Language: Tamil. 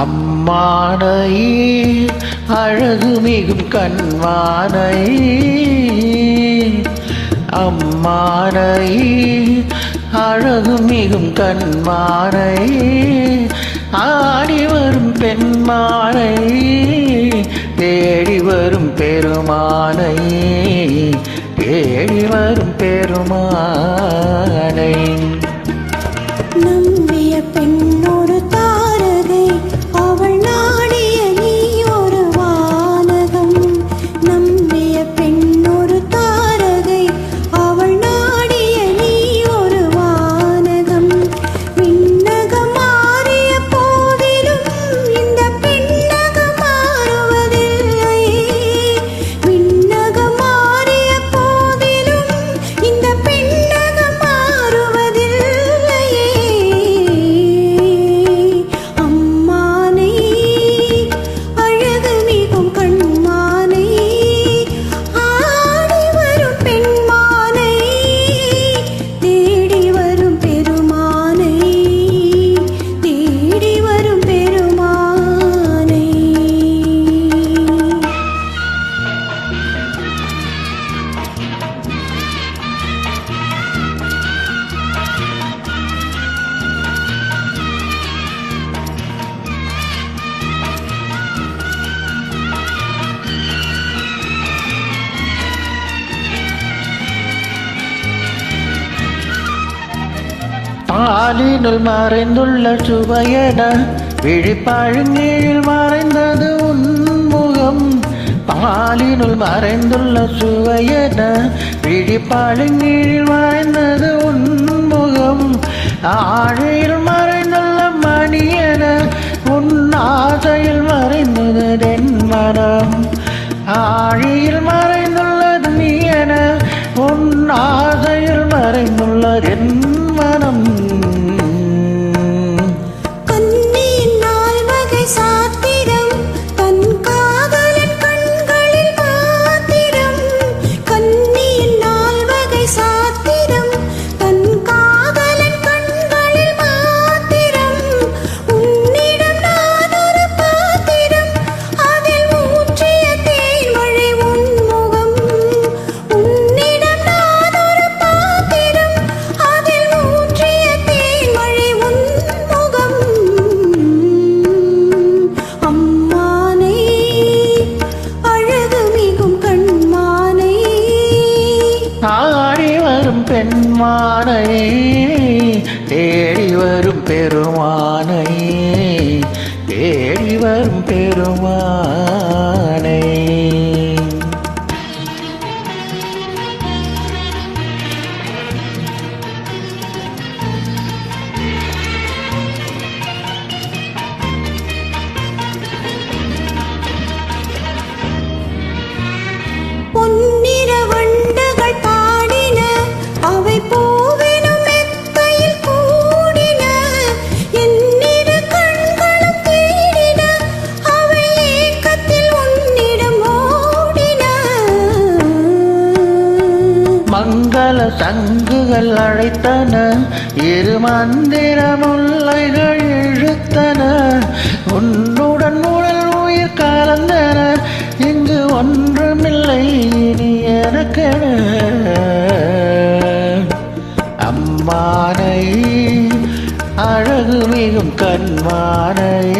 அம்மானை அழகு மிகும் கண்மானை அம்மானை அழகு மிகும் கண்மானை ஆடி வரும் பெண்மானை தேடி வரும் பெருமானை தேடி வரும் பெருமானை. பாலினுள் மறைந்துள்ள சுவையன விழிப்பாழுங்கீழில் மறைந்தது உன்முகம் பாலினுள் மறைந்துள்ள சுவையன விழிப்பாழுங்கீழில் மறைந்தது உன்முகம் ஆழியில் மறைந்துள்ள மணியன உன் ஆசையில் மறைந்தது தென் மனம். ஆழியில் பெண்மானை தேடி வரும் பெருமா தங்குகள் அழைத்தன. இரு மந்திர முல்லைகள் இழுத்தன. உன்னுடன் உடல் உயிர் கலந்தன. இங்கு ஒன்றுமில்லை இனி எனக்கென. அம்மானை அழகு மிகும் கண்மானை